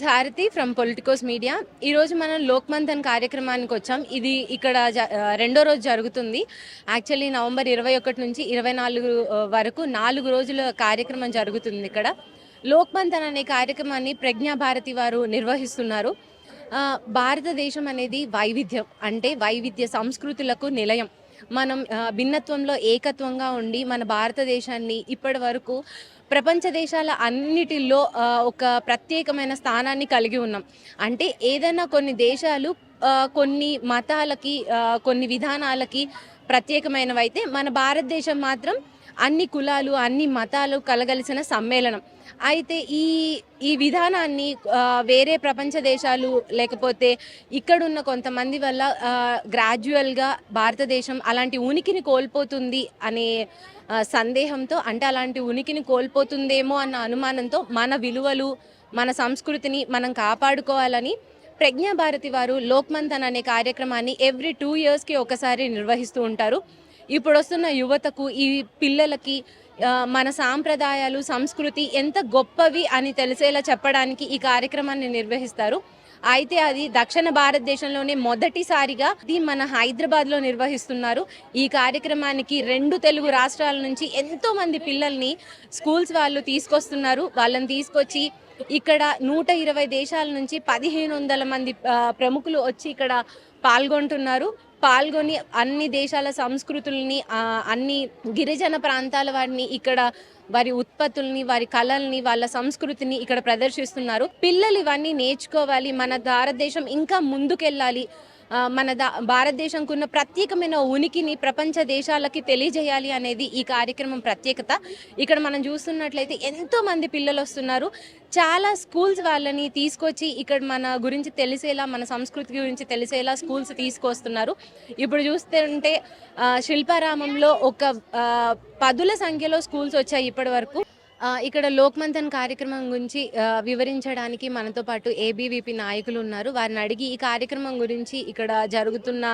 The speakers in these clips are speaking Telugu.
Is Harathi from Politicos media. ఈరోజు మనం లోక్ మంథన్ కార్యక్రమానికి వచ్చాం. ఇది ఇక్కడ జ- రెండో రోజు జరుగుతుంది. యాక్చువల్లీ నవంబర్ ఇరవై ఒకటి నుంచి ఇరవై నాలుగు వరకు నాలుగు రోజుల కార్యక్రమం జరుగుతుంది ఇక్కడ. లోక్ మంథన్ అనే కార్యక్రమాన్ని ప్రజ్ఞా భారతి వారు నిర్వహిస్తున్నారు. భారతదేశం అనేది వైవిధ్యం అంటే వైవిధ్య సంస్కృతులకు నిలయం. మనం భిన్నత్వంలో ఏకత్వంగా ఉండి మన భారతదేశాన్ని ఇప్పటి వరకు ప్రపంచ దేశాల అన్నిటిలో ఒక ప్రత్యేకమైన స్థానాన్ని కలిగి ఉన్నాం. అంటే ఏదైనా కొన్ని దేశాలు కొన్ని మతాలకి కొన్ని విధానాలకి ప్రత్యేకమైనవైతే మన భారతదేశం మాత్రం అన్ని కులాలు అన్ని మతాలు కలగలిసిన సమ్మేళనం. అయితే ఈ ఈ విధానాన్ని వేరే ప్రపంచ దేశాలు లేకపోతే ఇక్కడున్న కొంతమంది వల్ల గ్రాడ్యువల్గా భారతదేశం అలాంటి ఉనికిని కోల్పోతుంది అనే సందేహంతో అంటే అలాంటి ఉనికిని కోల్పోతుందేమో అన్న అనుమానంతో మన విలువలు మన సంస్కృతిని మనం కాపాడుకోవాలని ప్రజ్ఞాభారతి వారు లోక్మంతన్ అనే కార్యక్రమాన్ని ఎవ్రీ టూ ఇయర్స్కి ఒకసారి నిర్వహిస్తూ ఉంటారు. ఇప్పుడు వస్తున్న యువతకు ఈ పిల్లలకి మన సాంప్రదాయాలు సంస్కృతి ఎంత గొప్పవి అని తెలిసేలా చెప్పడానికి ఈ కార్యక్రమాన్ని నిర్వహిస్తారు. అయితే అది దక్షిణ భారతదేశంలోనే మొదటిసారిగా ఇది మన హైదరాబాద్లో నిర్వహిస్తున్నారు. ఈ కార్యక్రమానికి రెండు తెలుగు రాష్ట్రాల నుంచి ఎంతో మంది పిల్లల్ని స్కూల్స్ వాళ్ళు తీసుకొస్తున్నారు. వాళ్ళని తీసుకొచ్చి ఇక్కడ నూట ఇరవై దేశాల నుంచి పదిహేను వందల మంది ప్రముఖులు వచ్చి ఇక్కడ పాల్గొంటున్నారు. పాల్గొని అన్ని దేశాల సంస్కృతుల్ని అన్ని గిరిజన ప్రాంతాల వారిని ఇక్కడ వారి ఉత్పత్తుల్ని వారి కళల్ని వాళ్ళ సంస్కృతిని ఇక్కడ ప్రదర్శిస్తున్నారు. పిల్లలు ఇవన్నీ నేర్చుకోవాలి. మన భారతదేశం ఇంకా ముందుకెళ్ళాలి. మన దా భారతదేశంకు ఉన్న ప్రత్యేకమైన ఉనికిని ప్రపంచ దేశాలకి తెలియజేయాలి అనేది ఈ కార్యక్రమం ప్రత్యేకత. ఇక్కడ మనం చూస్తున్నట్లయితే ఎంతో మంది పిల్లలు వస్తున్నారు చాలా స్కూల్స్ వాళ్ళని తీసుకొచ్చి ఇక్కడ మన గురించి తెలిసేలా మన సంస్కృతి గురించి తెలిసేలా స్కూల్స్ తీసుకొస్తున్నారు. ఇప్పుడు చూస్తుంటే శిల్పారామంలో ఒక పదుల సంఖ్యలో స్కూల్స్ వచ్చాయి ఇప్పటి వరకు. ఇక్కడ లోక్మంథన్ కార్యక్రమం గురించి వివరించడానికి మనతో పాటు ఏబీవీపీ నాయకులు ఉన్నారు. వారిని అడిగి ఈ కార్యక్రమం గురించి ఇక్కడ జరుగుతున్న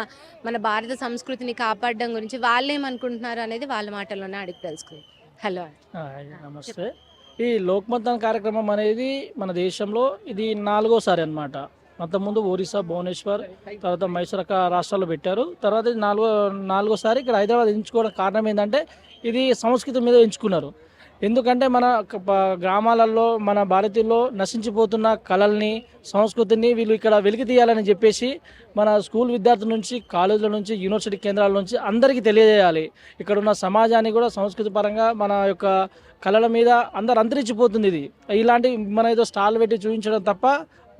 మన భారత సంస్కృతిని కాపాడడం గురించి వాళ్ళేమనుకుంటున్నారు అనేది వాళ్ళ మాటల్లోనే అడిగి తెలుసుకుందాం. హలో నమస్తే. ఈ లోక్మతన్ కార్యక్రమం అనేది మన దేశంలో ఇది నాలుగోసారి అనమాట అంతకుముందు ఒరిస్సా భువనేశ్వర్ తర్వాత మైసూర్ రాష్ట్రాల్లో పెట్టారు. తర్వాత నాలుగో నాలుగోసారి ఇక్కడ హైదరాబాద్ ఎంచుకోవడం కారణం ఏంటంటే ఇది సంస్కృతి మీద ఎంచుకున్నారు. ఎందుకంటే మన గ్రామాలలో మన భారతీయుల్లో నశించిపోతున్న కళల్ని సంస్కృతిని వీళ్ళు ఇక్కడ వెలికి తీయాలని చెప్పేసి మన స్కూల్ విద్యార్థుల నుంచి కాలేజీల నుంచి యూనివర్సిటీ కేంద్రాల నుంచి అందరికీ తెలియజేయాలి. ఇక్కడ ఉన్న సమాజాన్ని కూడా సంస్కృతి పరంగా మన యొక్క కళల మీద అందరు అంతరించిపోతుంది ఇది. ఇలాంటి మన ఏదో స్టాల్ పెట్టి చూపించడం తప్ప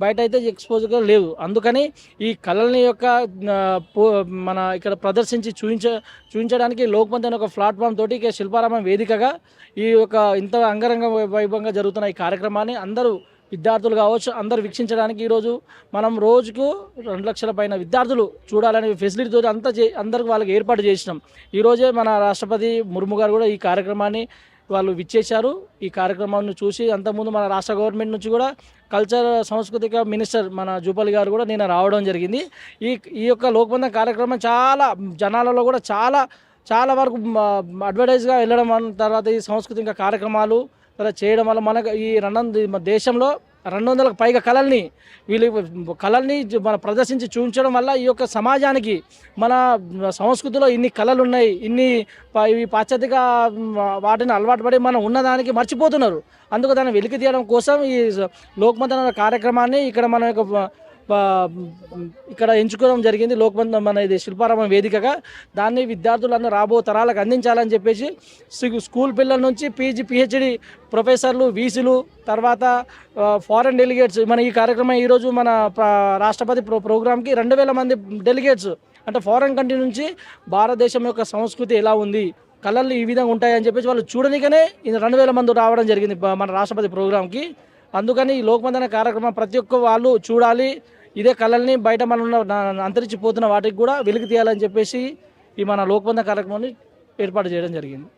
బయట అయితే ఎక్స్పోజ్గా లేవు. అందుకని ఈ కళల్ని యొక్క పో- మన ఇక్కడ ప్రదర్శించి చూపించ చూపించడానికి లోక్మంత్ అనే ఒక ప్లాట్ఫామ్ తోటి శిల్పారామం వేదికగా ఈ యొక్క ఇంత అంగరంగ వై- వైభవంగా జరుగుతున్న ఈ కార్యక్రమాన్ని అందరూ విద్యార్థులు కావచ్చు అందరూ వీక్షించడానికి ఈరోజు మనం రోజుకు రెండు లక్షల పైన విద్యార్థులు చూడాలనే ఫెసిలిటీతో అంతా చే అందరికి వాళ్ళకి ఏర్పాటు చేసినాం. ఈరోజే మన రాష్ట్రపతి ముర్ము గారు కూడా ఈ కార్యక్రమాన్ని వాళ్ళు విచ్చేశారు. ఈ కార్యక్రమాన్ని చూసి అంతకుముందు మన రాష్ట్ర గవర్నమెంట్ నుంచి కూడా కల్చర్ సాంస్కృతిక మినిస్టర్ మన జూపల్ గారు కూడా నేను రావడం జరిగింది. ఈ ఈ యొక్క లోక్బంధం కార్యక్రమం చాలా జనాలలో కూడా చాలా చాలా వరకు అడ్వర్టైజ్గా వెళ్ళడం తర్వాత ఈ సాంస్కృతిక కార్యక్రమాలు చేయడం వల్ల మనకు ఈ రెండు దేశంలో రెండు వందలకు పైగా కళల్ని వీళ్ళు కళల్ని మన ప్రదర్శించి చూపించడం వల్ల ఈ యొక్క సమాజానికి మన సంస్కృతిలో ఇన్ని కళలు ఉన్నాయి ఇన్ని ప- ఇవి పాశ్చాత్యక వాటిని అలవాటు పడి మనం ఉన్నదానికి మర్చిపోతున్నారు. అందుకు దాన్ని వెలికి తీయడం కోసం ఈ లోక్మతన కార్యక్రమాన్ని ఇక్కడ మన యొక్క ఇక్కడ ఎంచుకోవడం జరిగింది లోక్మంత్ మన ఇది శిల్పారామం వేదికగా. దాన్ని విద్యార్థులను రాబో తరాలకు అందించాలని చెప్పేసి స్కూల్ పిల్లల నుంచి పీజీ పిహెచ్డి ప్రొఫెసర్లు వీసీలు తర్వాత ఫారెన్ డెలిగేట్స్ మన ఈ కార్యక్రమం ఈరోజు మన రాష్ట్రపతి ప్రో ప్రోగ్రామ్కి రెండు వేల మంది డెలిగేట్స్ అంటే ఫారెన్ కంట్రీ నుంచి భారతదేశం యొక్క సంస్కృతి ఎలా ఉంది కళలు ఈ విధంగా ఉంటాయని చెప్పేసి వాళ్ళు చూడనికనే ఇది రెండు వేల మంది రావడం జరిగింది మన రాష్ట్రపతి ప్రోగ్రామ్కి. అందుకని ఈ లోక్బంధన కార్యక్రమం ప్రతి ఒక్క వాళ్ళు చూడాలి ఇదే కళల్ని బయట మన ఉన్న అంతరించిపోతున్న వాటికి కూడా వెలికి తీయాలని చెప్పేసి ఈ మన లోక్బంధ కార్యక్రమాన్ని ఏర్పాటు చేయడం జరిగింది.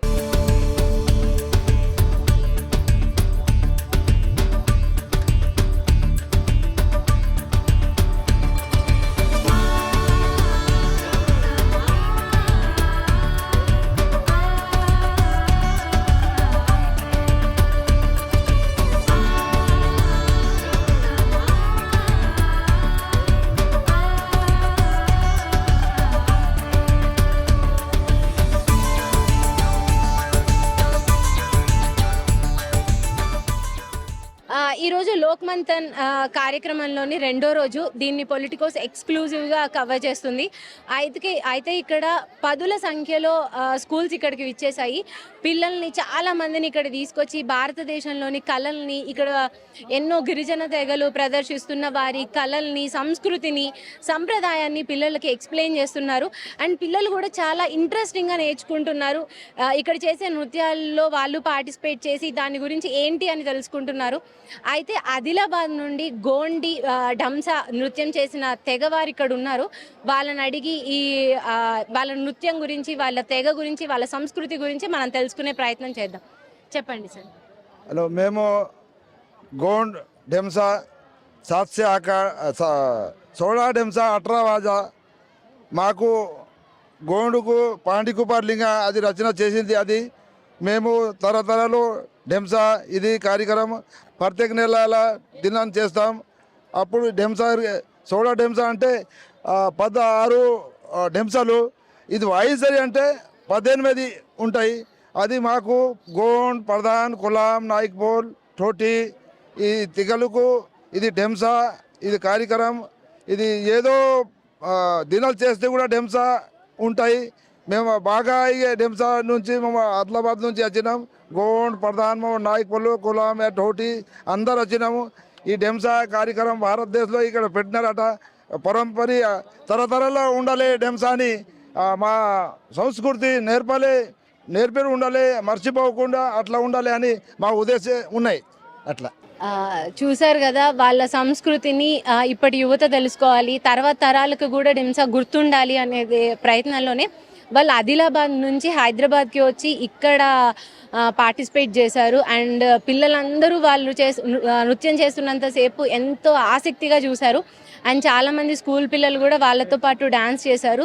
లోక్మంతన్ లోక్ మంథన్ కార్యక్రమంలోని రెండో రోజు దీన్ని పొలిటికోస్ ఎక్స్క్లూజివ్గా కవర్ చేస్తుంది. అయితే అయితే ఇక్కడ పదుల సంఖ్యలో స్కూల్స్ ఇక్కడికి విచ్చేసాయి పిల్లల్ని చాలా మందిని ఇక్కడ తీసుకొచ్చి భారతదేశంలోని కళల్ని ఇక్కడ ఎన్నో గిరిజన తెగలు ప్రదర్శిస్తున్న వారి కళల్ని సంస్కృతిని సంప్రదాయాన్ని పిల్లలకి ఎక్స్ప్లెయిన్ చేస్తున్నారు. అండ్ పిల్లలు కూడా చాలా ఇంట్రెస్టింగ్గా నేర్చుకుంటున్నారు. ఇక్కడ చేసే నృత్యాల్లో వాళ్ళు పార్టిసిపేట్ చేసి దాని గురించి ఏంటి అని తెలుసుకుంటున్నారు. అయితే ఆదిలాబాద్ నుండి గోండి ఢంసా నృత్యం చేసిన తెగవారు ఇక్కడ ఉన్నారు. వాళ్ళని అడిగి ఈ వాళ్ళ నృత్యం గురించి వాళ్ళ తెగ గురించి వాళ్ళ సంస్కృతి గురించి మనం తెలుసుకునే ప్రయత్నం చేద్దాం. చెప్పండి సార్. హలో మేము గోండ్ ఢెంసా సాత్స్య సోడా ఢెంసా అట్రావాజా మాకు గోండుకు పాండికుపార్లింగ అది రచన చేసింది అది. మేము తరతరాలు ఢెంసా ఇది కార్యక్రమం ప్రత్యేక నెలల దినాన్ని చేస్తాం. అప్పుడు డెంసా సోడా డెంసా అంటే పదహారు డెంసాలు ఇది వాయిసరి అంటే పద్దెనిమిది ఉంటాయి. అది మాకు గోండ్ ప్రధాన్ కులాం నాయక్పోల్ టోటీ ఈ తిగలుకు ఇది డెంసా ఇది కార్యక్రమం. ఇది ఏదో దినాలు చేస్తే కూడా డెంసా ఉంటాయి. మేము బాగా ఇక డెంసా నుంచి మేము ఆదిలాబాద్ నుంచి వచ్చినాం. గోండ్ ప్రధాన్ నాయకులు కులం టోటి అందరు వచ్చినాము. ఈ డెంసా కార్యక్రమం భారతదేశంలో ఇక్కడ పెట్టినారట. పరంపర తరతరలో ఉండాలి డెంసా అని మా సంస్కృతి నేర్పాలి నేర్పేరు ఉండాలి మర్చిపోకుండా అట్లా ఉండాలి అని మా ఉద్దేశం ఉన్నాయి. అట్లా. చూశారు కదా వాళ్ళ సంస్కృతిని ఇప్పటి యువత తెలుసుకోవాలి. తర్వాత తరాలకు కూడా డెంసా గుర్తుండాలి అనేది ప్రయత్నంలోనే వాళ్ళు ఆదిలాబాద్ నుంచి హైదరాబాద్కి వచ్చి ఇక్కడ పార్టిసిపేట్ చేశారు. అండ్ పిల్లలందరూ వాళ్ళు చేసి నృత్యం చేస్తున్నంతసేపు ఎంతో ఆసక్తిగా చూశారు. అండ్ చాలామంది స్కూల్ పిల్లలు కూడా వాళ్ళతో పాటు డాన్స్ చేశారు.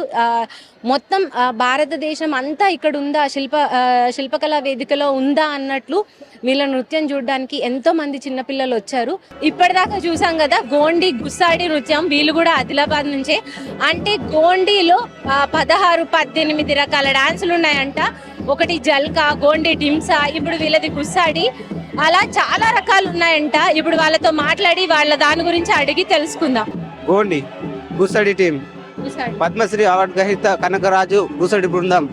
మొత్తం భారతదేశం అంతా ఇక్కడ ఉందా శిల్ప శిల్పకళా వేదికలో ఉందా అన్నట్లు వీళ్ళ నృత్యం చూడడానికి ఎంతో మంది చిన్నపిల్లలు వచ్చారు. ఇప్పటిదాకా చూసాం కదా గోండి గుస్సాడి నృత్యం వీళ్ళు కూడా ఆదిలాబాద్ నుంచే. అంటే గోండీలో పదహారు పద్దెనిమిది రకాల డాన్సులు ఉన్నాయంట. ఒకటి జల్కా గోండి టిమ్సా ఇప్పుడు వీళ్ళది గుస్సాడి. అలా చాలా రకాలు ఉన్నాయంట. ఇప్పుడు వాళ్ళతో మాట్లాడి వాళ్ళ దాని గురించి అడిగి తెలుసుకుందాం. గోండి గుసడి టీం. పద్మశ్రీ అవార్డు గ్రహీత కనకరాజు గుసడి బృందం.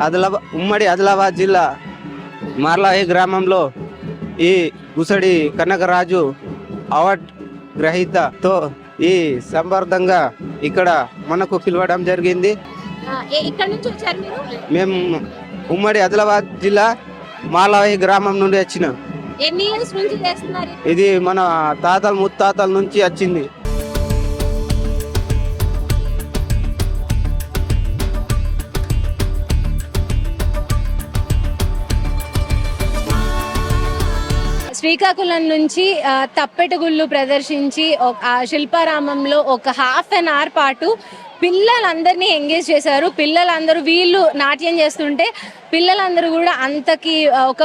ఆదిలాబాద్ ఉమ్మడి ఆదిలాబాద్ జిల్లా మార్లాయి గ్రామంలో ఈ గుసడి కనకరాజు అవార్డ్ గ్రహీతతో ఈ సంబర్ధంగా ఇక్కడ మనకు పిలవడం జరిగింది. ఎక్కడి నుంచి వచ్చారు మీరు? మేము ఉమ్మడి ఆదిలాబాద్ జిల్లా మార్లాయి గ్రామం నుండి వచ్చినాం. ఎన్ని ఇయర్స్ నుంచి చేస్తున్నారు? ఇది మన తాతల ముత్తాతల నుంచి వచ్చింది. శ్రీకాకుళం నుంచి తప్పెటగుళ్ళు ప్రదర్శించి శిల్పారామంలో ఒక హాఫ్ అన్ అవర్ పాటు పిల్లలందరినీ ఎంగేజ్ చేశారు. పిల్లలందరూ వీళ్ళు నాట్యం చేస్తుంటే పిల్లలందరూ కూడా అంతకి ఒక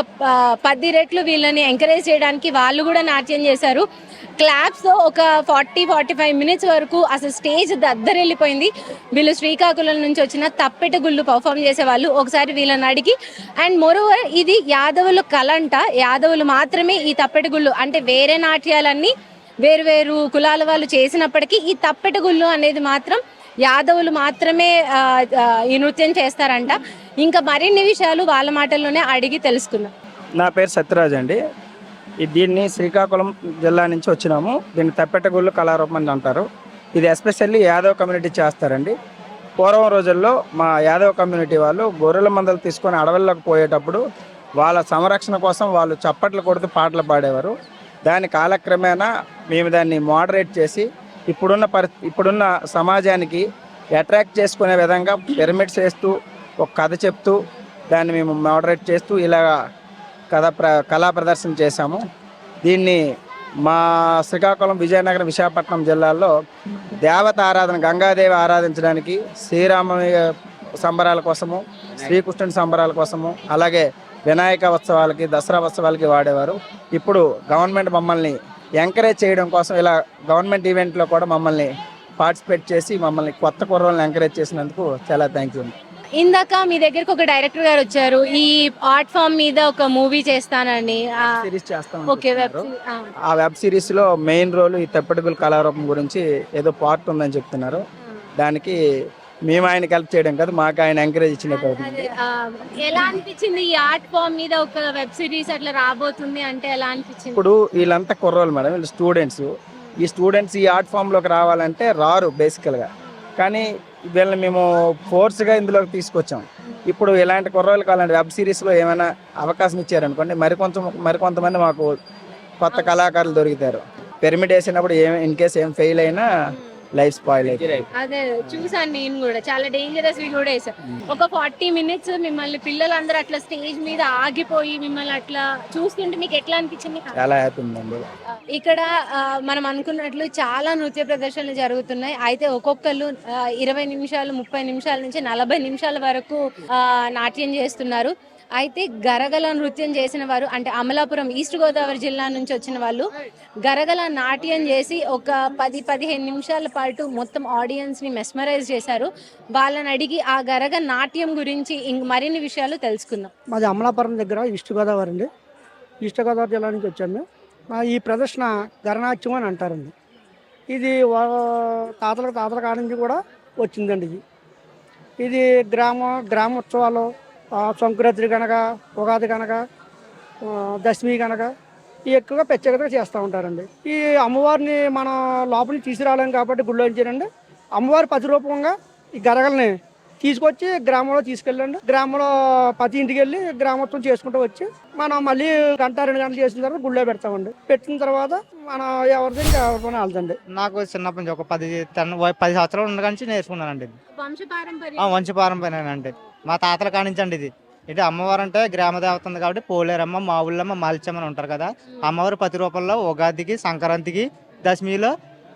పది రెట్లు వీళ్ళని ఎంకరేజ్ చేయడానికి వాళ్ళు కూడా నాట్యం చేశారు. క్లాప్స్ ఒక ఫార్టీ ఫార్టీ ఫైవ్ మినిట్స్ వరకు అసలు స్టేజ్ దద్దరెళ్ళిపోయింది. వీళ్ళు శ్రీకాకుళం నుంచి వచ్చిన తప్పెట గుళ్ళు పర్ఫామ్ చేసేవాళ్ళు ఒకసారి వీళ్ళని అడిగి అండ్ మోరోవర్ ఇది యాదవుల కలంట. యాదవులు మాత్రమే ఈ తప్పెట గుళ్ళు అంటే వేరే నాట్యాలన్నీ వేరు వేరు కులాల వాళ్ళు చేసినప్పటికీ ఈ తప్పెట గుళ్ళు అనేది మాత్రం యాదవులు మాత్రమే ఈ నృత్యం చేస్తారంట. ఇంకా మరిన్ని విషయాలు వాళ్ళ మాటల్లోనే అడిగి తెలుసుకుందాం. నా పేరు సత్యరాజ్ అండి. దీన్ని శ్రీకాకుళం జిల్లా నుంచి వచ్చినాము. దీన్ని తప్పెట్టగుళ్ళు కళారూపం అని అంటారు. ఇది ఎస్పెషల్లీ యాదవ్ కమ్యూనిటీ చేస్తారండి. పూర్వం రోజుల్లో మా యాదవ్ కమ్యూనిటీ వాళ్ళు గొర్రెల మందలు తీసుకొని అడవుల్లోకి పోయేటప్పుడు వాళ్ళ సంరక్షణ కోసం వాళ్ళు చప్పట్లు కొడుతూ పాటలు పాడేవారు. దాని కాలక్రమేణా మేము దాన్ని మోడరేట్ చేసి ఇప్పుడున్న పరి ఇప్పుడున్న సమాజానికి అట్రాక్ట్ చేసుకునే విధంగా పిరమిడ్స్ వేస్తూ ఒక కథ చెప్తూ దాన్ని మేము మోడరేట్ చేస్తూ ఇలా కథ ప్ర కళా ప్రదర్శన చేశాము. దీన్ని మా శ్రీకాకుళం విజయనగరం విశాఖపట్నం జిల్లాల్లో దేవత ఆరాధన గంగాదేవి ఆరాధించడానికి శ్రీరామ సంబరాల కోసము శ్రీకృష్ణుని సంబరాల కోసము అలాగే వినాయక ఉత్సవాలకి దసరా ఉత్సవాలకి వాడేవారు. ఇప్పుడు గవర్నమెంట్ మమ్మల్ని ఎంకరేజ్ చేయడం కోసం ఇలా గవర్నమెంట్ ఈవెంట్లో కూడా మమ్మల్ని పార్టిసిపేట్ చేసి మమ్మల్ని కొత్త కుర్రోళ్ళని ఎంకరేజ్ చేసినందుకు చాలా థ్యాంక్ యూ ఇందాక మీ దగ్గరకు ఒక డైరెక్టర్ గారు వచ్చారు. ఈ ఆర్ట్ ఫామ్ మీద ఒక మూవీ చేస్తానని ఆ, సిరీస్ చేస్తాం ఓకే వెబ్ అనుకుంటున్నారు. ఆ. వెబ్ సిరీస్లో మెయిన్ రోల్ ఈ తెప్పటిగుల్ కళారూపం గురించి ఏదో పార్ట్ ఉందని చెప్తున్నారు. దానికి మేము ఆయనకి హెల్ప్ చేయడం కాదు మాకు ఆయన ఎంకరేజ్ ఇచ్చినట్టు అవుతుంది ఎలా అనిపించింది ఈ ఆర్ట్ ఫామ్ మీద ఒక వెబ్ సిరీస్ అట్లా రాబోతుంది అంటే ఎలా అనిపించింది? ఇప్పుడు వీళ్ళంతా కుర్రోళ్ళు మేడం వీళ్ళు స్టూడెంట్స్ ఈ స్టూడెంట్స్ ఈ ఆర్ట్ ఫామ్లోకి రావాలంటే రారు బేసికల్గా. కానీ వీళ్ళని మేము ఫోర్స్గా ఇందులోకి తీసుకొచ్చాం. ఇప్పుడు ఇలాంటి కుర్రోళ్ళకి అలాంటి వెబ్ సిరీస్లో ఏమైనా అవకాశం ఇచ్చారనుకోండి మరి కొంచెం మరి కొంతమంది మాకు కొత్త కళాకారులు దొరుకుతారు. పిరమిడ్ వేసినప్పుడు ఏం ఇన్ కేసు ఏం ఫెయిల్ అయినా లైఫ్ స్పాయిల్ అదే చూసాను నేను కూడా. చాలా డేంజరస్ కూడా వేసాను ఒక ఫార్టీ మినిట్స్ మిమ్మల్ని పిల్లలందరూ అట్లా స్టేజ్ మీద ఆగిపోయి మిమ్మల్ని అట్లా చూస్తుంటే మీకు ఎట్లా అనిపించింది? చాలా హ్యాపీ ఉందండి. ఇక్కడ మనం అనుకున్నట్లు చాలా నృత్య ప్రదర్శనలు జరుగుతున్నాయి. అయితే ఒక్కొక్కరు ఇరవై నిమిషాలు ముప్పై నిమిషాల నుంచి నలభై నిమిషాల వరకు ఆ, నాట్యం చేస్తున్నారు. అయితే గరగల నృత్యం చేసిన వారు అంటే అమలాపురం ఈస్ట్ గోదావరి జిల్లా నుంచి వచ్చిన వాళ్ళు గరగల నాట్యం చేసి ఒక పది పదిహేను నిమిషాల పాటు మొత్తం ఆడియన్స్ని మెస్మరైజ్ చేశారు. వాళ్ళని అడిగి ఆ గరగ నాట్యం గురించి ఇంక మరిన్ని విషయాలు తెలుసుకుందాం. మాది అమలాపురం దగ్గర ఈస్ట్ గోదావరి అండి. ఈస్ట్ గోదావరి జిల్లా నుంచి వచ్చాము మా ఈ ప్రదర్శన గరనాట్యం అని అంటారండి. ఇది వా- తాతల తాతల కాడ నుంచి కూడా వచ్చిందండి ఇది. ఇది గ్రామ గ్రామోత్సవాలు సంక్రాంతి కనుక ఉగాది కనుక దశమి కనుక ఈ ఎక్కువగా ప్రత్యేకతగా చేస్తూ ఉంటారండి. ఈ అమ్మవారిని మన లోపల నుంచి తీసుకురాలేం కాబట్టి గుళ్ళో ఉంచారండి అమ్మవారి ప్రతిరూపంగా ఈ గరగల్ని తీసుకొచ్చి గ్రామంలో తీసుకెళ్ళండి. గ్రామంలో ప్రతి ఇంటికి వెళ్ళి గ్రామోత్సవం చేసుకుంటూ వచ్చి మనం మళ్ళీ గంట రెండు గంటలు చేసిన తర్వాత గుళ్ళో పెడతామండి. పెట్టిన తర్వాత మనం ఎవరిది ఇంకా ఎవరి పని వెళ్తండి నాకు చిన్నప్పటి నుంచి ఒక పది పది సంవత్సరాలు ఉండగా నుంచి నేర్చుకున్నానండి ఇది. ఆ, వంశపారంపర్యనండి మా తాతల కానించండి ఇది. ఇది అమ్మవారు అంటే గ్రామ దేవత ఉంది కాబట్టి పోలేరమ్మ మా ఊళ్ళమ్మ మాల్చమ్మ అని ఉంటారు కదా. అమ్మవారు ప్రతి రూపంలో ఉగాదికి సంక్రాంతికి దశమిలో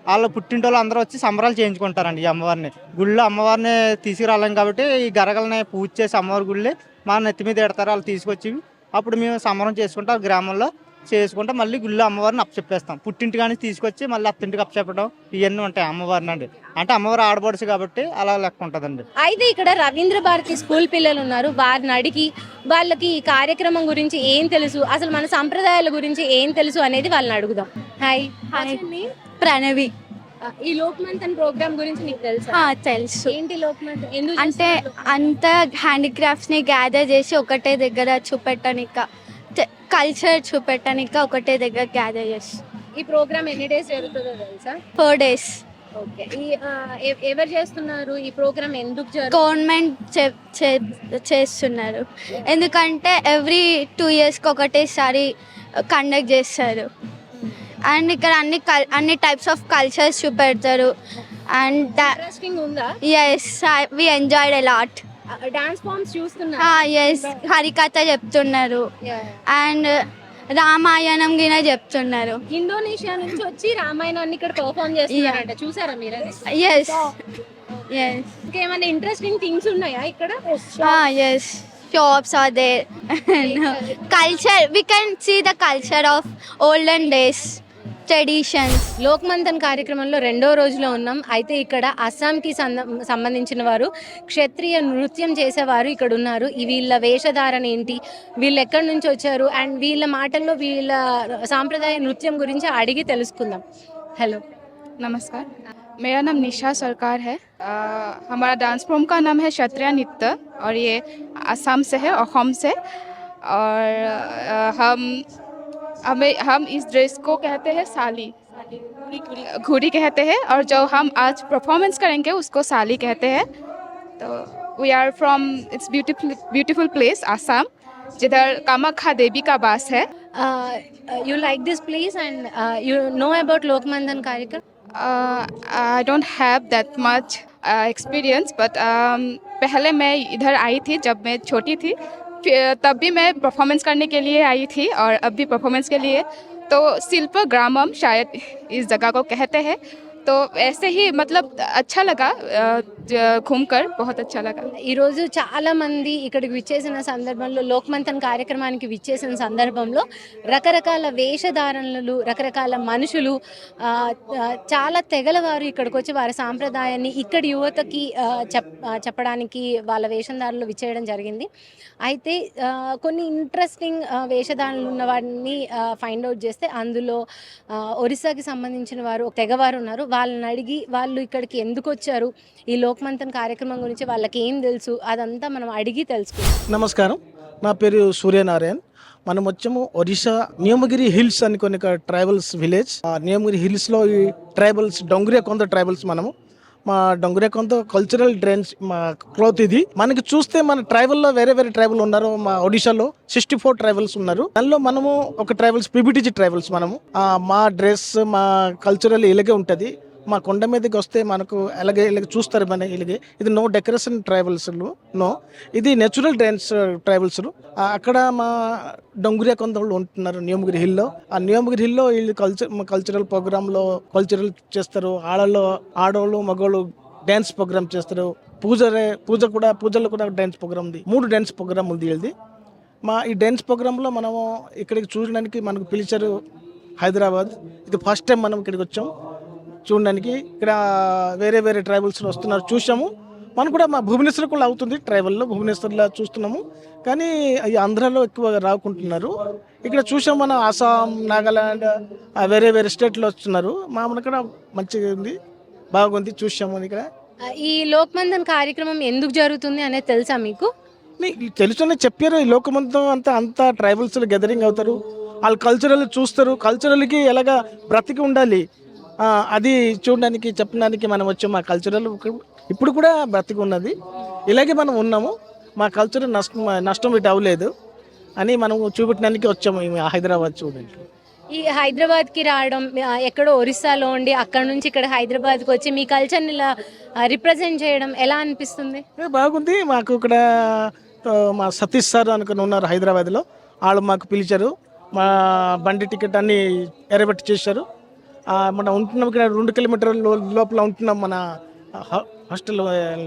వాళ్ళు పుట్టింటోళ్ళు అందరూ వచ్చి సంబరాలు చేయించుకుంటారండి ఈ అమ్మవారిని. గుళ్ళో అమ్మవారిని తీసుకురాలేం కాబట్టి ఈ గరగలని పూజ చేసి అమ్మవారి గుళ్ళి మా నెత్తి మీద ఎడతారు వాళ్ళు తీసుకొచ్చి అప్పుడు మేము సంబరం చేసుకుంటాం గ్రామంలో. చేసుకుంటే మళ్ళీ గుళ్ళో అమ్మవారిని అప్పచెప్పేస్తాం. పుట్టింటి కానీ తీసుకొచ్చి మళ్ళీ అత్తింటికి అప్పచెప్పడం ఇవన్నీ ఉంటాయి అమ్మవారిని అండి. అంటే అమ్మవారు ఆడబడుచు కాబట్టి అలా లెక్క ఉంటుందండి. అయితే ఇక్కడ రవీంద్ర భారతి స్కూల్ పిల్లలు ఉన్నారు. వారిని అడిగి వాళ్ళకి ఈ కార్యక్రమం గురించి ఏం తెలుసు? అసలు మన సంప్రదాయాల గురించి ఏం తెలుసు అనేది వాళ్ళని అడుగుదాం. Hi hi. ప్రణవి. ఈ లోక్మంతన్ ప్రోగ్రామ్ గురించి నీకు తెలుసా? ఆ, తెలుసు. ఏంటి లోక్మంతన్? ఎందుకు అంటే? అంత హ్యాండిక్రాఫ్ట్స్ని గ్యాదర్ చేసి ఒకటే దగ్గర చూపెట్టనిక. కల్చర్ చూపెట్టనిక ఒకటే దగ్గర గ్యాదర్ చేసి. ఈ ప్రోగ్రామ్ ఎన్ని డేస్ జరుగుతుందో తెలుసా? ఫోర్ డేస్ ఓకే ఈ ఆ, ఎ- ఎవరు చేస్తున్నారు? ఈ ప్రోగ్రామ్ ఎందుకు గవర్నమెంట్ చేస్తున్నారు. ఎందుకంటే ఎవ్రీ టూ ఇయర్స్కి ఒకటేసారి కండక్ట్ చేస్తారు. అండ్ ఇక్కడ అన్ని కల్ అన్ని టైప్స్ ఆఫ్ కల్చర్స్ చూపెడతారు. అండ్ ఇంట్రెస్టింగ్ ఉందా? Yes we enjoyed a lot dance forms చూస్తున్నా ఎస్ హరికథ చెప్తున్నారు. అండ్ రామాయణం గిన చెప్తున్నారు. ఇండోనేషియా నుంచి వచ్చి రామాయణాన్ని ఇక్కడ పర్ఫామ్ చేస్తున్నారంట. చూసారా మీరు ఎస్ ఎస్ ఇంకేమైనా ఇంట్రెస్టింగ్ థింగ్స్ ఉన్నాయా ఇక్కడ? Yes shops are there culture we can see the culture of olden days traditions Lokmanthan కార్యక్రమంలో రెండో రోజులో ఉన్నాం అయితే ఇక్కడ అస్సాంకి సంద- సంబంధించిన వారు క్షత్రియ నృత్యం చేసేవారు ఇక్కడ ఉన్నారు ఈ వీళ్ళ వేషధారణ ఏంటి వీళ్ళు ఎక్కడి నుంచి వచ్చారు అండ్ వీళ్ళ మాటల్లో వీళ్ళ సాంప్రదాయ నృత్యం గురించి అడిగి తెలుసుకుందాం హలో नमस्कार मेरा नाम निशा सरकार है अ, हमारा डांस फॉर्म का नाम है क्षत्रिय नृत्य और ये असम से है असम से और अ, हम हमें हम इस ड्रेस को कहते हैं साली। घूरी कहते हैं और जो हम आज परफॉर्मेंस करेंगे उसको साली कहते हैं। तो we are from its beautiful beautiful place Assam जिधर कामाख्या देवी का वास है। You like this place and you know about Lokmanthan कार्यक्रम? I don't have that much experience but पहले मैं इधर आई थी जब मैं छोटी थी तब भी मैं परफॉर्मेंस करने के लिए आई थी और अब भी परफॉर्मेंस के लिए। तो शिल्प ग्रामम शायद इस जगह को कहते हैं। तो ऐसे ही मतलब अच्छा लगा अ, ज- घूमकर बहुत अच्छा लगा ఈరోజు చాలా మంది ఇక్కడికి విచ్చేసిన సందర్భంలో లోక్మంతన్ కార్యక్రమానికి విచ్చేసిన సందర్భంలో రకరకాల వేషధారణలు రకరకాల మనుషులు ఆ, ఆ, చాలా తెగల వారు ఇక్కడికి వచ్చి వారి సాంప్రదాయాన్ని ఇక్కడి యువతకి ఆ, చెప్ ఆ, చెప్పడానికి వాళ్ళ వేషధారులు విచ్చేయడం జరిగింది అయితే ఆ, కొన్ని ఇంట్రెస్టింగ్ వేషధారణలు ఉన్న వారిని ఫైండ్ అవుట్ చేస్తే అందులో ఆ, ఒరిస్సాకి సంబంధించిన వారు ఒక తెగవారు ఉన్నారు వాళ్ళని అడిగి వాళ్ళు ఇక్కడికి ఎందుకు వచ్చారు? ఈ లోక్మంతన్ కార్యక్రమం గురించి వాళ్ళకి ఏం తెలుసు? అదంతా మనం అడిగి తెలుసుకుందాం. నమస్కారం. నా పేరు సూర్యనారాయణ్. మనం వచ్చాము ఒరిస్సా నియమగిరి హిల్స్ అని కొన్ని ట్రైబల్స్ విలేజ్. ఆ నియమగిరి హిల్స్లో ఈ ట్రైబల్స్ డొంగురే కొంత ట్రైబల్స్ మనము. మా డొంగురే కొంత కల్చరల్ డ్రెన్స్ మా క్లోత్ ఇది. మనకి చూస్తే మన ట్రైబల్లో వేరే వేరే ట్రైబల్ ఉన్నారు. మా ఒడిశాలో సిక్స్టీ ఫోర్ ట్రైబల్స్ ఉన్నారు. దానిలో మనము ఒక ట్రైబల్స్ పిబిటిజీ ట్రైబల్స్ మనము. మా డ్రెస్ మా కల్చరల్ ఇలాగే ఉంటుంది. మా కొండ మీదకి వస్తే మనకు అలాగే ఇలాగే చూస్తారు మన ఇలాగే. ఇది నో డెకరేషన్ ట్రైబల్స్ నో ఇది నేచురల్ డ్యాన్స్ ట్రైబల్స్ అక్కడ మా డొంగురియా కొంత వాళ్ళు ఉంటున్నారు నియమగిరి హిల్లో ఆ నియమగిరి హిల్లో వీళ్ళు కల్చర్ కల్చరల్ ప్రోగ్రాంలో కల్చరల్ చేస్తారు. ఆడలో ఆడవాళ్ళు మగవాళ్ళు డ్యాన్స్ ప్రోగ్రామ్ చేస్తారు. పూజరే పూజ కూడా పూజలో కూడా డ్యాన్స్ ప్రోగ్రామ్ ఉంది. మూడు డ్యాన్స్ ప్రోగ్రామ్ ఉంది వీళ్ళది. మా ఈ డ్యాన్స్ ప్రోగ్రాంలో మనము ఇక్కడికి చూడడానికి మనకు పిలిచారు హైదరాబాద్. ఇది ఫస్ట్ టైం మనం ఇక్కడికి వచ్చాం. చూడడానికి ఇక్కడ వేరే వేరే ట్రైబల్స్ వస్తున్నారు. చూసాము మనం కూడా మా భువనేశ్వర్ కూడా అవుతుంది. ట్రైబల్లో భువనేశ్వర్లో చూస్తున్నాము. కానీ అవి ఆంధ్రాలో ఎక్కువ రాకుంటున్నారు. ఇక్కడ చూసాం మన ఆసాం నాగాలాండ్ వేరే వేరే స్టేట్లో వస్తున్నారు. మా మన ఇక్కడ మంచిగా ఉంది. బాగుంది. చూసాము ఇక్కడ. ఈ లోక్మంతన్ కార్యక్రమం ఎందుకు జరుగుతుంది అనేది తెలుసా మీకు? తెలుసునే చెప్పారు. ఈ లోకమంతం అంతా అంతా ట్రైబల్స్ గెదరింగ్ అవుతారు. వాళ్ళు కల్చరల్ చూస్తారు. కల్చరల్కి ఎలాగా బ్రతికి ఉండాలి? అది చూడడానికి చెప్పడానికి మనం వచ్చాం మా కల్చరల్ ఇప్పుడు కూడా బ్రతికి ఉన్నది. ఇలాగే మనం ఉన్నాము. మా కల్చర్ నష్టం నష్టం ఇటు అవ్వలేదు. అని మనం చూపెట్టడానికి వచ్చాము హైదరాబాద్ చూడండి ఈ హైదరాబాద్కి రావడం ఎక్కడో ఒరిస్సాలో ఉండి అక్కడ నుంచి ఇక్కడ హైదరాబాద్కి వచ్చి మీ కల్చర్ని ఇలా రిప్రజెంట్ చేయడం ఎలా అనిపిస్తుంది? బాగుంది. మాకు ఇక్కడ మా సతీష్ సార్ అనుకుని ఉన్నారు హైదరాబాద్లో. వాళ్ళు మాకు పిలిచారు. మా బండి టికెట్ అన్ని ఎరబెట్టి చేశారు. మనం ఉంటున్నాం ఇక్కడ రెండు కిలోమీటర్ల లోపల ఉంటున్నాం మన హ- హాస్టల్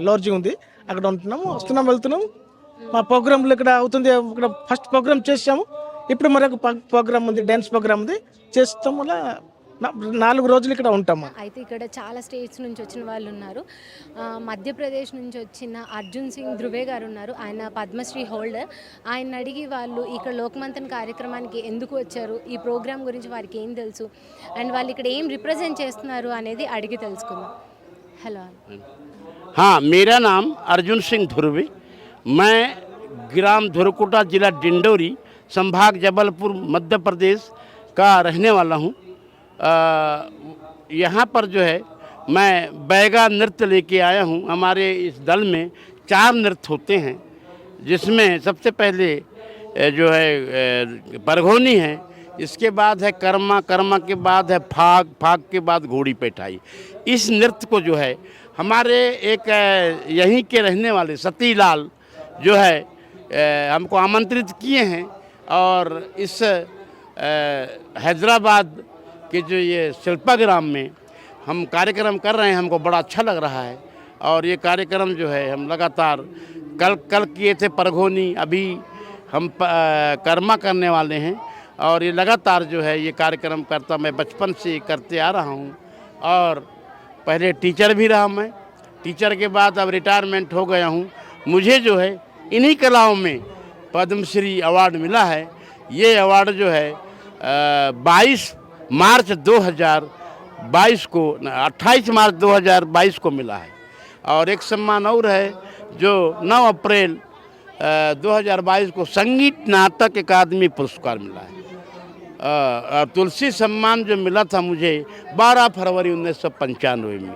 లాడ్జి ఉంది. అక్కడ ఉంటున్నాము వస్తున్నాం వెళ్తున్నాం. మా ప్రోగ్రాంలు ఇక్కడ అవుతుంది. ఇక్కడ ఫస్ట్ ప్రోగ్రామ్ చేసాము ఇప్పుడు మరొక ప్రోగ్రామ్ ఉంది డ్యాన్స్ ప్రోగ్రామ్ ఉంది. చేస్తాం వల్ల నాలుగు రోజులు ఇక్కడ ఉంటాము అయితే ఇక్కడ చాలా స్టేట్స్ నుంచి వచ్చిన వాళ్ళు ఉన్నారు ఆ, మధ్యప్రదేశ్ నుంచి వచ్చిన అర్జున్ సింగ్ ధృవే గారు ఉన్నారు ఆయన పద్మశ్రీ హోల్డర్ ఆయన అడిగి వాళ్ళు ఇక్కడ లోక్మంతన్ కార్యక్రమానికి ఎందుకు వచ్చారు ఈ ప్రోగ్రామ్ గురించి వారికి ఏం తెలుసు అండ్ వాళ్ళు ఇక్కడ ఏం రిప్రజెంట్ చేస్తున్నారు అనేది అడిగి తెలుసుకుందాం హలో हाँ मेरा नाम अर्जुन सिंह ध्रुवी मैं ग्राम धुरकोटा जिला डिंडोरी संभाग जबलपुर मध्य प्रदेश का रहने वाला हूँ अ, यहाँ पर जो है, मैं बैगा नृत्य लेके आया हूँ। हमारे इस दल में चार नृत्य होते हैं, जिसमें सबसे पहले जो है परघोनी है, इसके बाद है कर्मा कर्मा के बाद है फाग फाग के बाद घोड़ी पैठाई इस नृत्य को जो है, हमारे एक यहीं के रहने वाले सतीलाल जो है हमको आमंत्रित किए हैं और इस हैदराबाद के जो ये शिल्पाग्राम में हम कार्यक्रम कर रहे हैं, हमको बड़ा अच्छा लग रहा है। और ये कार्यक्रम जो है, हम लगातार कल कल किए थे परघोनी, अभी हम कर्मा करने वाले हैं। और ये लगातार जो है, ये कार्यक्रम करता मैं बचपन से करते आ रहा हूँ। और पहले टीचर भी रहा मैं। टीचर के बाद अब रिटायरमेंट हो गया हूँ। मुझे जो है, इन्हीं कलाओं में पद्मश्री अवार्ड मिला है। ये अवार्ड जो है बाईस मार्च 2022 को 28 मार्च 2022 को मिला है। और एक सम्मान और है जो 9 अप्रैल अ, 2022 को संगीत नाटक अकादमी पुरस्कार मिला है। और तुलसी सम्मान जो मिला था मुझे 12 फरवरी उन्नीस सौ पंचानवे में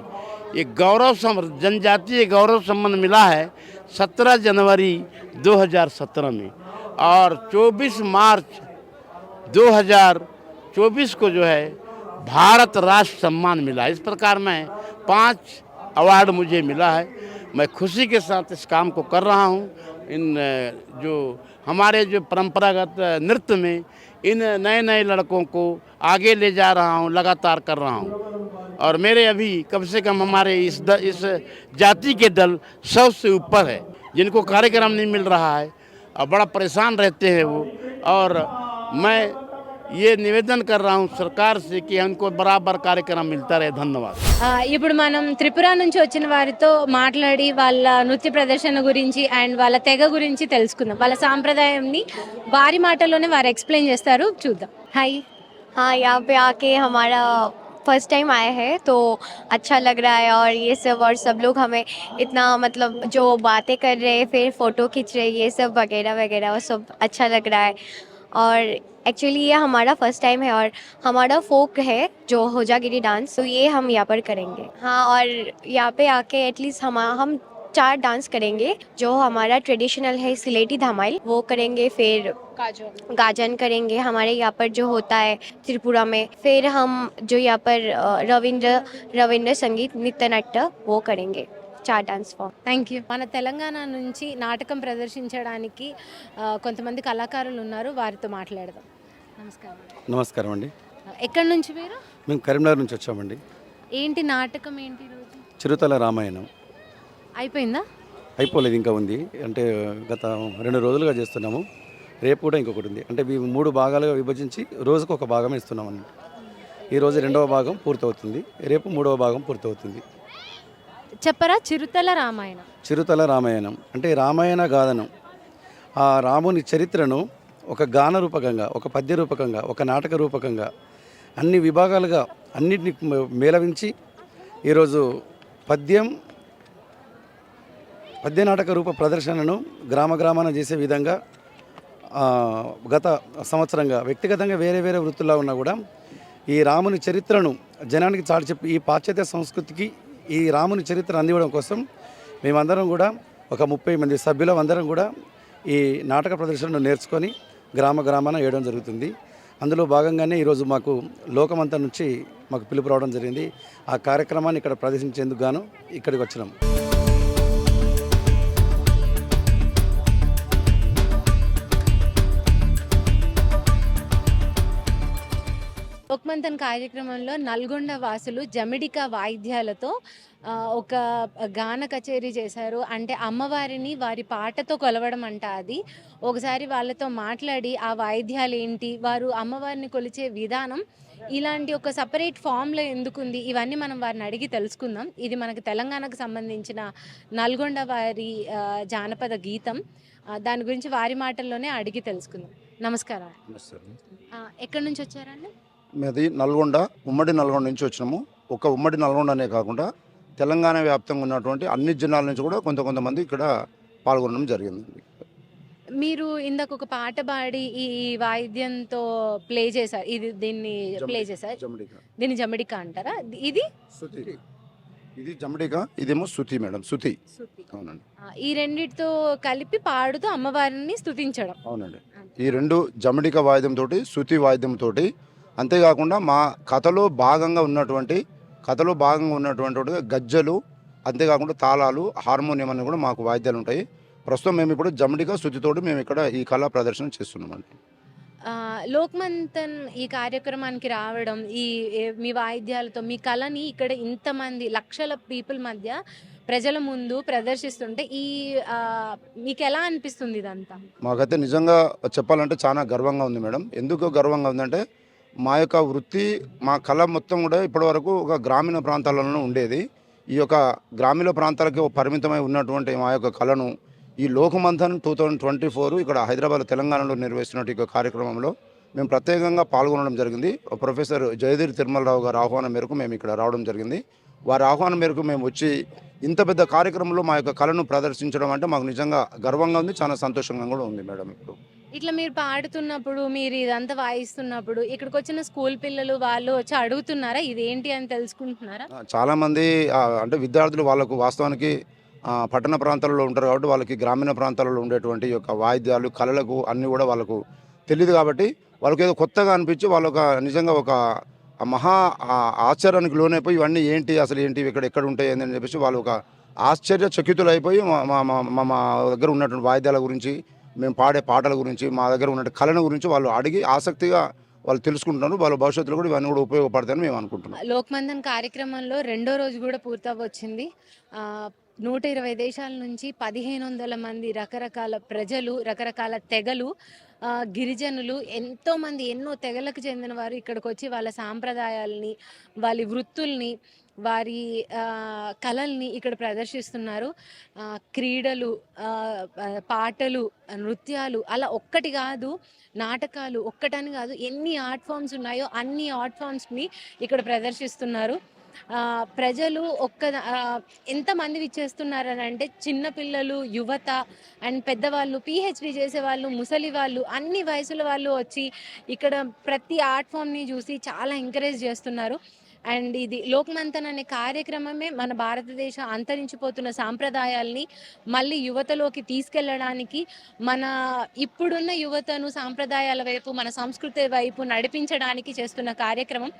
ये गौरव जनजातीय गौरव सम्मान मिला है 17 जनवरी 2017 में। और 24 मार्च 2024 को जो है भारत राष्ट्र सम्मान मिला। इस प्रकार मैं पाँच अवार्ड मुझे मिला है। मैं खुशी के साथ इस काम को कर रहा हूँ। इन जो हमारे जो परंपरागत नृत्य में इन नए नए लड़कों को आगे ले जा रहा हूँ लगातार कर रहा हूँ। और मेरे अभी कम से कम हमारे इस द, इस जाति के दल सौ से ऊपर है जिनको कार्यक्रम नहीं मिल रहा है। और बड़ा परेशान रहते हैं वो। और मैं ये निवेदन कर रहा हूँ सरकार से कि उनको बराबर कार्यक्रम मिलता रहे धन्यवाद ఆ, ఇప్పుడు మనం త్రిపుర నుంచి వచ్చిన వారితో మాట్లాడి వాళ్ళ నృత్య ప్రదర్శన గురించి అండ్ వాళ్ళ తెగ గురించి తెలుసుకుందాం వాళ్ళ సాంప్రదాయంని వారి మాటల్లోనే వారు ఎక్స్ప్లెయిన్ చేస్తారు చూద్దాం హాయ్ हाँ यहाँ पे आके हमारा फर्स्ट टाइम आए हैं तो अच्छा लग रहा है और ये सब और सब लोग हमें इतना मतलब जो बातें कर रहे हैं फिर फ़ोटो खींच रहे हैं ये सब वगैरह वगैरह वो सब अच्छा लग रहा है और एक्चुअली ये हमारा फ़र्स्ट टाइम है और हमारा फोक है जो होजागिरी डांस तो ये हम यहाँ पर करेंगे। हाँ और यहाँ पे आके एटलीस्ट हम हम चार डांस करेंगे जो हमारा ट्रेडिशनल है सिलेटी धमाइल वो करेंगे फिर गाजन। करेंगे हमारे यहाँ पर जो होता है त्रिपुरा में फिर हम जो यहाँ पर रविंद्र रविंद्र संगीत नृत्य नाट्य वो करेंगे। చా డాన్స్ ఫామ్. థ్యాంక్ యూ మన తెలంగాణ నుంచి నాటకం ప్రదర్శించడానికి కొంతమంది కళాకారులు ఉన్నారు వారితో మాట్లాడదాం. నమస్కారం. నమస్కారం అండి. ఎక్కడి నుంచి మీరు? మేము కరీంనగర్ నుంచి వచ్చామండి. ఏంటి నాటకం ఏంటి చిరుతల రామాయణం. అయిపోయిందా? అయిపోలేదు ఇంకా ఉంది. అంటే గత రెండు రోజులుగా చేస్తున్నాము. రేపు కూడా ఇంకొకటి ఉంది. అంటే ఇవి మూడు భాగాలుగా విభజించి రోజుకు ఒక భాగం ఇస్తున్నాం అన్నమాట. ఈరోజు రెండవ భాగం పూర్తవుతుంది. రేపు మూడవ భాగం పూర్తవుతుంది. చెప్పరా? చిరుతల రామాయణం. చిరుతల రామాయణం. అంటే రామాయణ గాథనం. ఆ రాముని చరిత్రను ఒక గాన రూపకంగా ఒక పద్య రూపకంగా ఒక నాటక రూపకంగా అన్ని విభాగాలుగా అన్నిటిని మేళవించి ఈరోజు పద్యం పద్య నాటక రూప ప్రదర్శనను గ్రామ గ్రామాన చేసే విధంగా గత సంవత్సరంగా వ్యక్తిగతంగా వేరే వేరే వృత్తుల్లో ఉన్నా కూడా ఈ రాముని చరిత్రను జనానికి చాటి చెప్పి ఈ పాశ్చాత్య సంస్కృతికి ఈ రాముని చరిత్ర అందివ్వడం కోసం మేమందరం కూడా ఒక ముప్పై మంది సభ్యులం అందరం కూడా ఈ నాటక ప్రదర్శనను నేర్చుకొని గ్రామ గ్రామాన వేయడం జరుగుతుంది. అందులో భాగంగానే ఈరోజు మాకు లోకమంతా నుంచి మాకు పిలుపు రావడం జరిగింది. ఆ కార్యక్రమాన్ని ఇక్కడ ప్రదర్శించేందుకు గాను ఇక్కడికి వచ్చినాం. లోక్మంతన్ కార్యక్రమంలో నల్గొండ వాసులు జమిడిక వాయిద్యాలతో ఒక గాన కచేరీ చేశారు. అంటే అమ్మవారిని వారి పాటతో కొలవడం అంట అది. ఒకసారి వాళ్ళతో మాట్లాడి ఆ వాయిద్యాలు ఏంటి వారు అమ్మవారిని కొలిచే విధానం ఇలాంటి ఒక సపరేట్ ఫామ్లో ఎందుకుంది ఇవన్నీ మనం వారిని అడిగి తెలుసుకుందాం. ఇది మనకు తెలంగాణకు సంబంధించిన నల్గొండ వారి జానపద గీతం. దాని గురించి వారి మాటల్లోనే అడిగి తెలుసుకుందాం. నమస్కారం. ఎక్కడి నుంచి వచ్చారండి? మాది నల్గొండ ఉమ్మడి నల్గొండ నుంచి వచ్చినాము. ఒక ఉమ్మడి నల్గొండనే కాకుండా తెలంగాణ వ్యాప్తంగా ఉన్నటువంటి అన్ని జిల్లాల నుంచి కూడా కొంత కొంతమంది ఇక్కడ పాల్గొనడం జరిగింది. మీరు ఇందాక ఒక పాట పాడి ఈ వాయిద్యంతో ప్లే చేశారు. ఇది దీన్ని ప్లే చేశారు. దీన్ని జమిడిక అంటారా? ఇది? ఇది జమడిక ఇదేమో శృతి మేడం. శృతి. అవునండి. ఈ రెండిటితో కలిపి పాడుతూ అమ్మవారిని స్తుతించడం. అవునండి. ఈ రెండు జమడిక వాయిద్యంతో శృతి వాయిద్యంతో అంతేకాకుండా మా కథలో భాగంగా ఉన్నటువంటి కథలో భాగంగా ఉన్నటువంటి గజ్జలు అంతేకాకుండా తాళాలు హార్మోనియం అని కూడా మాకు వాయిద్యాలు ఉంటాయి. ప్రస్తుతం మేము ఇప్పుడు జమడిక శృతితోటి మేము ఇక్కడ ఈ కళా ప్రదర్శన చేస్తున్నామండి. లోక్మంతన్ ఈ కార్యక్రమానికి రావడం ఈ మీ వాయిద్యాలతో మీ కళని ఇక్కడ ఇంతమంది లక్షల పీపుల్ మధ్య ప్రజల ముందు ప్రదర్శిస్తుంటే ఈ మీకు ఎలా అనిపిస్తుంది ఇదంతా? మాకైతే నిజంగా చెప్పాలంటే చాలా గర్వంగా ఉంది మేడం. ఎందుకు గర్వంగా ఉందంటే మా యొక్క వృత్తి మా కళ మొత్తం కూడా ఇప్పటివరకు ఒక గ్రామీణ ప్రాంతాలలో ఉండేది. ఈ యొక్క గ్రామీణ ప్రాంతాలకి పరిమితమై ఉన్నటువంటి మా యొక్క కళను ఈ Lokmanthan two thousand twenty four ఇక్కడ హైదరాబాద్ తెలంగాణలో నిర్వహిస్తున్న ఈ కార్యక్రమంలో మేము ప్రత్యేకంగా పాల్గొనడం జరిగింది. ప్రొఫెసర్ జయధీర్ తిరుమలరావు గారి ఆహ్వానం మేరకు మేము ఇక్కడ రావడం జరిగింది. వారి ఆహ్వానం మేరకు మేము వచ్చి ఇంత పెద్ద కార్యక్రమంలో మా యొక్క కళను ప్రదర్శించడం అంటే మాకు నిజంగా గర్వంగా ఉంది చాలా సంతోషంగా కూడా ఉంది మేడం ఇప్పుడు. ఇట్లా మీరు పాడుతున్నప్పుడు మీరు ఇదంతా వాయిస్తున్నప్పుడు ఇక్కడికి వచ్చిన స్కూల్ పిల్లలు వాళ్ళు వచ్చి అడుగుతున్నారా? ఇదేంటి అని తెలుసుకుంటున్నారా? చాలామంది ఆ, అంటే విద్యార్థులు వాళ్ళకు వాస్తవానికి ఆ, పట్టణ ప్రాంతాలలో ఉంటారు కాబట్టి వాళ్ళకి గ్రామీణ ప్రాంతాలలో ఉండేటువంటి యొక్క వాయిద్యాలు కళలకు అన్నీ కూడా వాళ్ళకు తెలియదు కాబట్టి వాళ్ళకి ఏదో కొత్తగా అనిపించి వాళ్ళు ఒక నిజంగా ఒక ఆ మహా ఆ, ఆశ్చర్యానికి లోనైపోయి ఇవన్నీ ఏంటి అసలు ఏంటి ఇక్కడ ఎక్కడ ఉంటాయి ఏంది అని చెప్పేసి వాళ్ళు ఒక ఆశ్చర్య చకితులు అయిపోయి మా మా మా- మా మా దగ్గర ఉన్నటువంటి వాయిద్యాల గురించి మేము పాడే పాటల గురించి మా దగ్గర ఉన్న కళను గురించి వాళ్ళు అడిగి ఆసక్తిగా వాళ్ళు తెలుసుకుంటున్నారు. వాళ్ళ భవిష్యత్తులో కూడా ఇవన్నీ కూడా ఉపయోగపడతాయని మేము అనుకుంటున్నాం. లోక్మందన్ కార్యక్రమంలో రెండో రోజు కూడా పూర్తవచ్చింది నూట ఇరవై దేశాల నుంచి పదిహేను వందల మంది రకరకాల ప్రజలు రకరకాల తెగలు గిరిజనులు ఎంతో మంది ఎన్నో తెగలకు చెందిన వారు ఇక్కడికి వచ్చి వాళ్ళ సాంప్రదాయాల్ని వాళ్ళ వృత్తుల్ని వారి కళల్ని ఇక్కడ ప్రదర్శిస్తున్నారు. క్రీడలు పాటలు నృత్యాలు అలా ఒక్కటి కాదు నాటకాలు ఒక్కటని కాదు ఎన్ని ఆర్ట్ ఫామ్స్ ఉన్నాయో అన్ని ఆర్ట్ ఫామ్స్ని ఇక్కడ ప్రదర్శిస్తున్నారు. ప్రజలు ఒక్క ఎంతమంది విచ్చేస్తున్నారు అని అంటే చిన్నపిల్లలు యువత అండ్ పెద్దవాళ్ళు పిహెచ్డి చేసే వాళ్ళు ముసలి వాళ్ళు అన్ని వయసుల వాళ్ళు వచ్చి ఇక్కడ ప్రతి ఆర్ట్ ఫామ్ని చూసి చాలా ఎంకరేజ్ చేస్తున్నారు. అండ్ ఇది లోక్మంతన్ అనే కార్యక్రమమే మన భారతదేశ అంతరించిపోతున్న సాంప్రదాయాల్ని మళ్ళీ యువతలోకి తీసుకెళ్ళడానికి మన ఇప్పుడున్న యువతను సాంప్రదాయాల వైపు మన సంస్కృతి వైపు నడిపించడానికి చేస్తున్న కార్యక్రమం.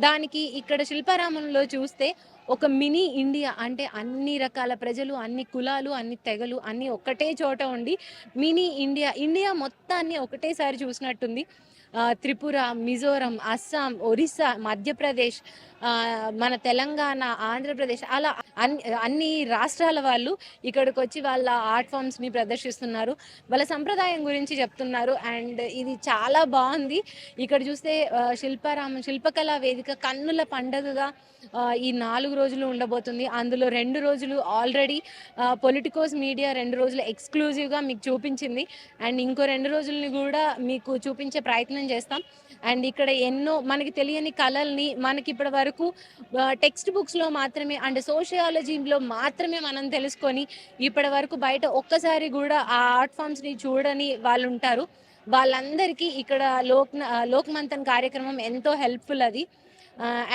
దానికి ఇక్కడ శిల్పారామంలో చూస్తే ఒక మినీ ఇండియా అంటే అన్ని రకాల ప్రజలు అన్ని కులాలు అన్ని తెగలు అన్ని ఒక్కటే చోట ఉండి మినీ ఇండియా ఇండియా మొత్తాన్ని ఒకటేసారి చూసినట్టుంది. త్రిపుర మిజోరం అస్సాం ఒరిస్సా మధ్యప్రదేశ్ మన తెలంగాణ ఆంధ్రప్రదేశ్ అలా అన్ని అన్ని రాష్ట్రాల వాళ్ళు ఇక్కడికి వచ్చి వాళ్ళ ఆర్ట్ ఫామ్స్ని ప్రదర్శిస్తున్నారు. వాళ్ళ సంప్రదాయం గురించి చెప్తున్నారు. అండ్ ఇది చాలా బాగుంది. ఇక్కడ చూస్తే శిల్పారామ శిల్పారామం శిల్పకళా వేదిక కన్నుల పండగగా ఈ నాలుగు రోజులు ఉండబోతుంది. అందులో రెండు రోజులు ఆల్రెడీ పొలిటికోస్ మీడియా రెండు రోజులు ఎక్స్క్లూజివ్గా మీకు చూపించింది. అండ్ ఇంకో రెండు రోజులని కూడా మీకు చూపించే ప్రయత్నం చేస్తాం. అండ్ ఇక్కడ ఎన్నో మనకి తెలియని కళల్ని మనకి ఇప్పటి వరకు టెక్స్ట్ బుక్స్లో మాత్రమే అండ్ సోషియాలజీలో మాత్రమే మనం తెలుసుకొని ఇప్పటి వరకు బయట ఒక్కసారి కూడా ఆ ఆర్ట్ ఫామ్స్ని చూడని వాళ్ళు ఉంటారు. వాళ్ళందరికీ ఇక్కడ లోక్ లోక్మంతన్ కార్యక్రమం ఎంతో హెల్ప్ఫుల్ అది.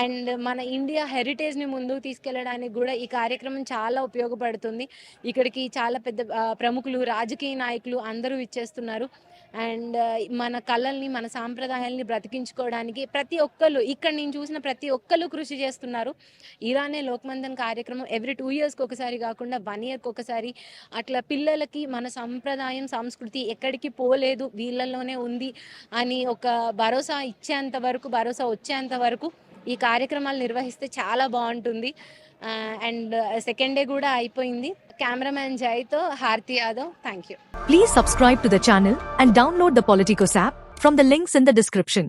అండ్ మన ఇండియా హెరిటేజ్ని ముందుకు తీసుకెళ్ళడానికి కూడా ఈ కార్యక్రమం చాలా ఉపయోగపడుతుంది. ఇక్కడికి చాలా పెద్ద ప్రముఖులు రాజకీయ నాయకులు అందరూ ఇచ్చేస్తున్నారు అండ్ మన కళల్ని మన సాంప్రదాయాల్ని బ్రతికించుకోవడానికి ప్రతి ఒక్కరు ఇక్కడ నేను చూసిన ప్రతి ఒక్కరు కృషి చేస్తున్నారు. ఇలానే లోక్మందన్ కార్యక్రమం ఎవ్రీ టూ ఇయర్స్కి ఒకసారి కాకుండా వన్ ఇయర్కి ఒకసారి అట్లా పిల్లలకి మన సంప్రదాయం సంస్కృతి ఎక్కడికి పోలేదు వీళ్ళల్లోనే ఉంది అని ఒక భరోసా ఇచ్చేంత వరకు భరోసా వచ్చేంత వరకు ఈ కార్యక్రమాలు నిర్వహిస్తే చాలా బాగుంటుంది. అండ్ సెకండ్ డే కూడా అయిపోయింది. Cameraman జైతో Harathi Yadav thank you Please subscribe to the channel and download the Politicos app from the links in the description.